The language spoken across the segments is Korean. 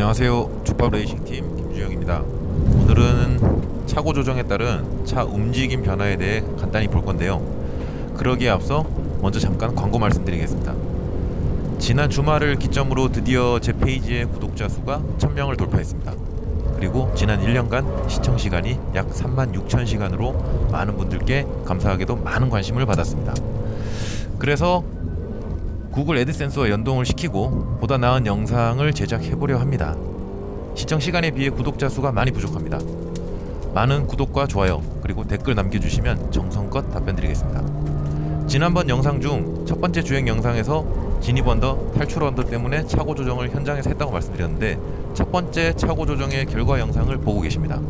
안녕하세요. 족밥 레이싱 팀 김주영입니다. 오늘은 차고 조정에 따른 차 움직임 변화에 대해 간단히 볼 건데요. 그러기에 앞서 먼저 잠깐 광고 말씀드리겠습니다. 지난 주말을 기점으로 드디어 제 페이지의 구독자 수가 1000명을 돌파했습니다. 그리고 지난 1년간 시청 시간이 약 3만 6천 시간으로 많은 분들께 감사하게도 많은 관심을 받았습니다. 그래서 구글 애드센스와 연동을 시키고 보다 나은 영상을 제작해 보려 합니다. 시청 시간에 비해 구독자 수가 많이 부족합니다. 많은 구독과 좋아요 그리고 댓글 남겨주시면 정성껏 답변드리겠습니다. 지난번 영상 중 첫 번째 주행 영상에서 진입 언더, 탈출 언더 때문에 차고 조정을 현장에서 했다고 말씀드렸는데 첫 번째 차고 조정의 결과 영상을 보고 계십니다.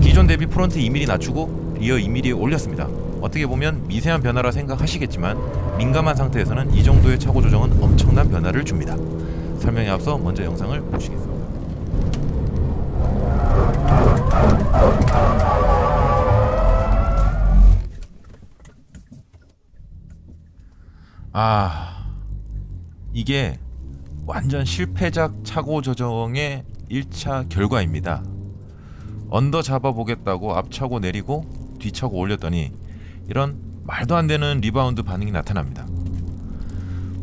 기존 대비 프론트 2mm 낮추고 리어 2mm 올렸습니다. 어떻게 보면 미세한 변화라 생각하시겠지만 민감한 상태에서는 이 정도의 차고 조정은 엄청난 변화를 줍니다. 설명에 앞서 먼저 영상을 보시겠습니다. 아, 이게 완전 실패작 차고 조정의 1차 결과입니다. 언더 잡아보겠다고 앞차고 내리고 뒤차고 올렸더니 이런 말도 안 되는 리바운드 반응이 나타납니다.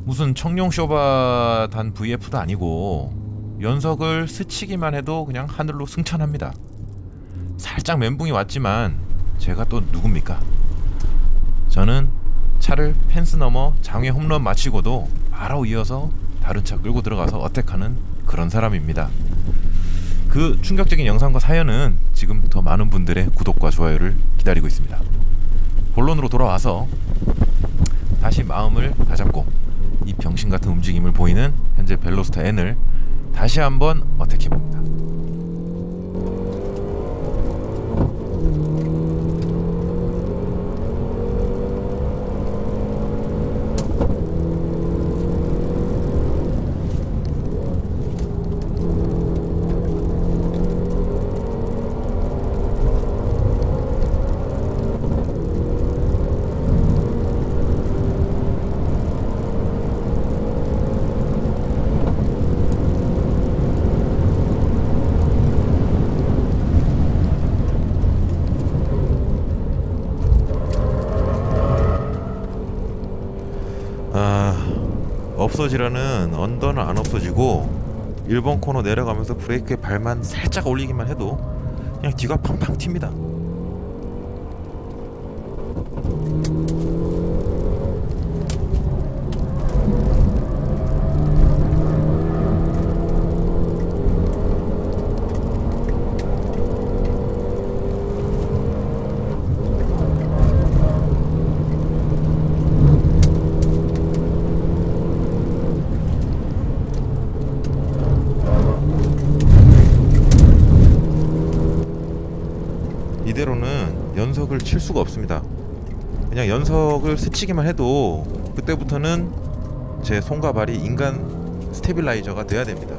무슨 청룡 쇼바 단 VF도 아니고 연석을 스치기만 해도 그냥 하늘로 승천합니다. 살짝 멘붕이 왔지만 제가 또 누굽니까? 저는 차를 펜스 넘어 장외 홈런 마치고도 바로 이어서 다른 차 끌고 들어가서 어택하는 그런 사람입니다. 그 충격적인 영상과 사연은 지금 더 많은 분들의 구독과 좋아요를 기다리고 있습니다. 본론으로 돌아와서 다시 마음을 다잡고 이 병신 같은 움직임을 보이는 현재 벨로스타 N을 다시 한번 어택해 봅니다. 없어지라는 언더는 안 없어지고 1번 코너 내려가면서 브레이크에 발만 살짝 올리기만 해도 그냥 뒤가 팡팡 튑니다. 이대로는 연석을 칠 수가 없습니다. 그냥 연석을 스치기만 해도 그때부터는 제 손과 발이 인간 스테빌라이저가 돼야 됩니다.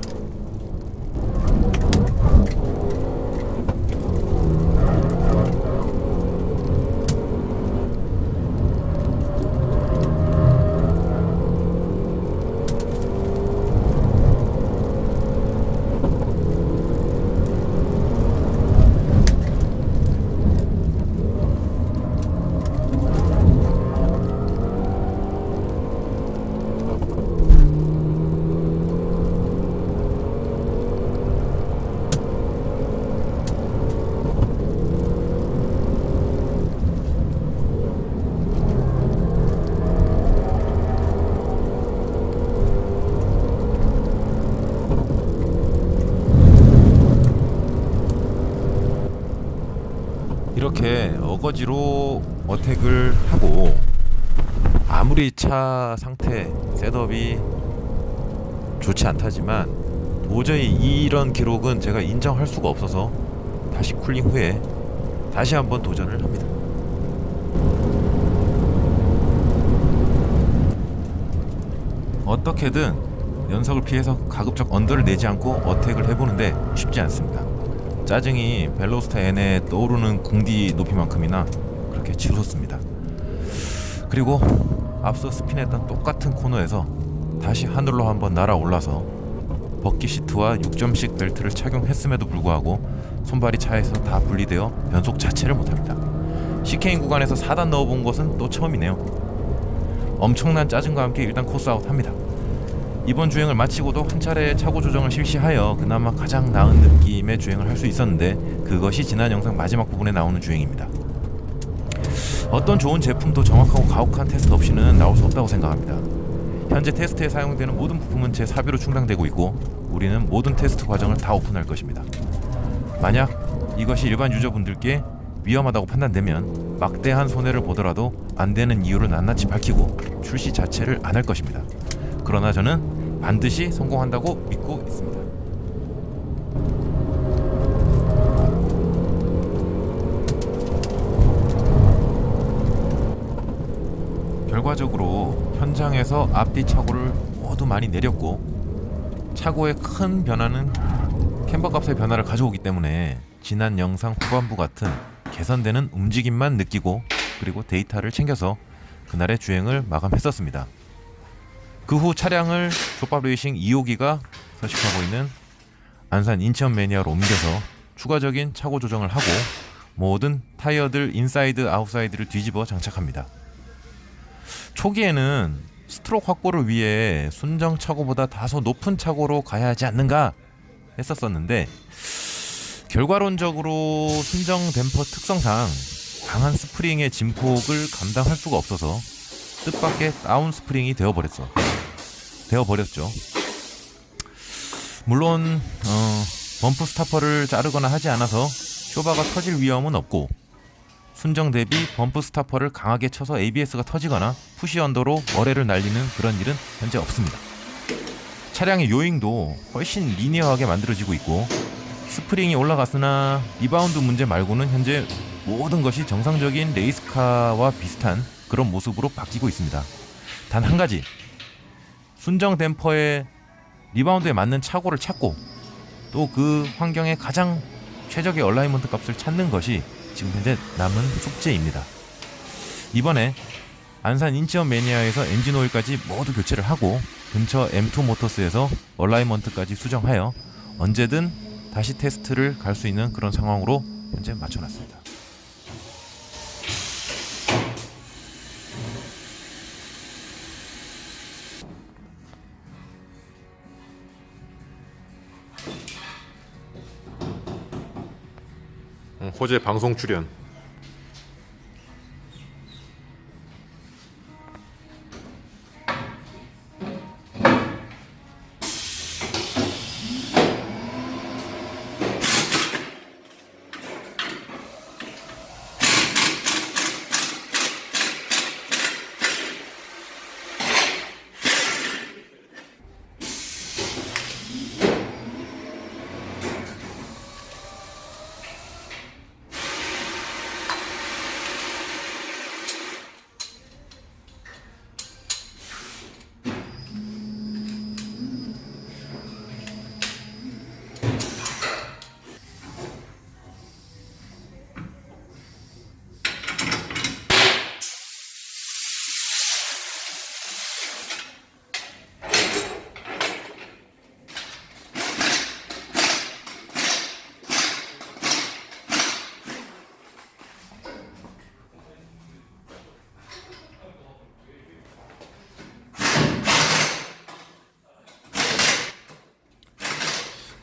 이렇게 어거지로 어택을 하고 아무리 차 상태 셋업이 좋지 않다지만 도저히 이런 기록은 제가 인정할 수가 없어서 다시 쿨링 후에 다시 한번 도전을 합니다. 어떻게든 연석을 피해서 가급적 언더를 내지 않고 어택을 해보는데 쉽지 않습니다. 짜증이 벨로스타 N에 떠오르는 공디 높이만큼이나 그렇게 치솟습니다. 그리고 앞서 스핀했던 똑같은 코너에서 다시 하늘로 한번 날아올라서 버킷 시트와 6점씩 벨트를 착용했음에도 불구하고 손발이 차에서 다 분리되어 변속 자체를 못합니다. CK인 구간에서 4단 넣어본 것은 또 처음이네요. 엄청난 짜증과 함께 일단 코스아웃 합니다. 이번 주행을 마치고도 한 차례 차고 조정을 실시하여 그나마 가장 나은 느낌의 주행을 할 수 있었는데 그것이 지난 영상 마지막 부분에 나오는 주행입니다. 어떤 좋은 제품도 정확하고 가혹한 테스트 없이는 나올 수 없다고 생각합니다. 현재 테스트에 사용되는 모든 부품은 제 사비로 충당되고 있고 우리는 모든 테스트 과정을 다 오픈할 것입니다. 만약 이것이 일반 유저분들께 위험하다고 판단되면 막대한 손해를 보더라도 안 되는 이유를 낱낱이 밝히고 출시 자체를 안 할 것입니다. 그러나 저는 반드시 성공한다고 믿고 있습니다. 결과적으로 현장에서 앞뒤 차고를 모두 많이 내렸고 차고의 큰 변화는 캠버 값의 변화를 가져오기 때문에 지난 영상 후반부 같은 개선되는 움직임만 느끼고 그리고 데이터를 챙겨서 그날의 주행을 마감했었습니다. 그 후 차량을 족밥 레이싱 2호기가 서식하고 있는 안산 인천 매니아로 옮겨서 추가적인 차고 조정을 하고 모든 타이어들 인사이드 아웃사이드를 뒤집어 장착합니다. 초기에는 스트로크 확보를 위해 순정 차고보다 다소 높은 차고로 가야 하지 않는가 했었었는데 결과론적으로 순정 댐퍼 특성상 강한 스프링의 진폭을 감당할 수가 없어서 뜻밖의 다운 스프링이 되어버렸어. 되어버렸죠. 물론 어, 범프 스타퍼를 자르거나 하지 않아서 쇼바가 터질 위험은 없고 순정 대비 범프 스타퍼를 강하게 쳐서 ABS가 터지거나 푸시 언더로 머레를 날리는 그런 일은 현재 없습니다. 차량의 요잉도 훨씬 리니어하게 만들어지고 있고 스프링이 올라갔으나 리바운드 문제 말고는 현재 모든 것이 정상적인 레이스카와 비슷한 그런 모습으로 바뀌고 있습니다. 단 한 가지 순정 댐퍼의 리바운드에 맞는 차고를 찾고 또 그 환경에 가장 최적의 얼라이먼트 값을 찾는 것이 지금 현재 남은 숙제입니다. 이번에 안산 인치원 매니아에서 엔진 오일까지 모두 교체를 하고 근처 M2 모터스에서 얼라이먼트까지 수정하여 언제든 다시 테스트를 갈 수 있는 그런 상황으로 현재 맞춰놨습니다. 호재 방송 출연.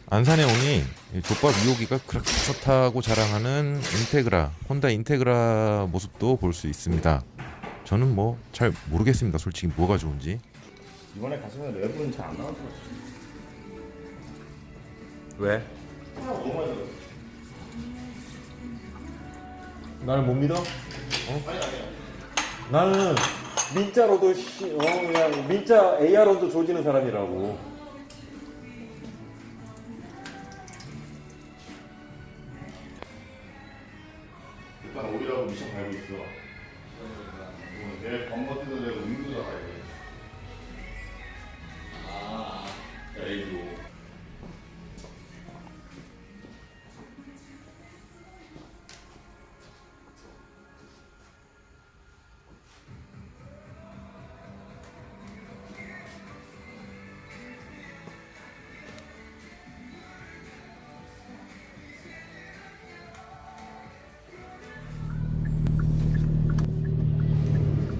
안산에 오니 이 족밥 2호기가 그렇게 좋다고 자랑하는 인테그라 혼다 인테그라 모습도 볼 수 있습니다. 저는 뭐 잘 모르겠습니다. 솔직히 뭐가 좋은지. 이번에 가시면 외부는 잘안 나올 것 같아요. 왜? 나를 못 믿어? 어? 나는 민자로도 시, 어 그냥 민자 AR로도 조지는 사람이라고. 미션 갈고 있어. 내일 밥 먹기도 내가 음료도 가야 돼. 아, 에이로.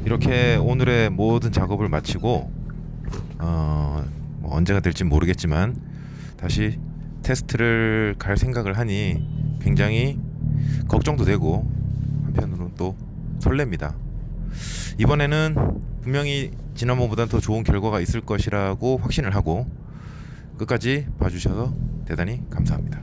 이렇게 오늘의 모든 작업을 마치고 어, 뭐 언제가 될지 모르겠지만 다시 테스트를 갈 생각을 하니 굉장히 걱정도 되고 한편으로는 또 설렙니다. 이번에는 분명히 지난번보다는 더 좋은 결과가 있을 것이라고 확신을 하고 끝까지 봐주셔서 대단히 감사합니다.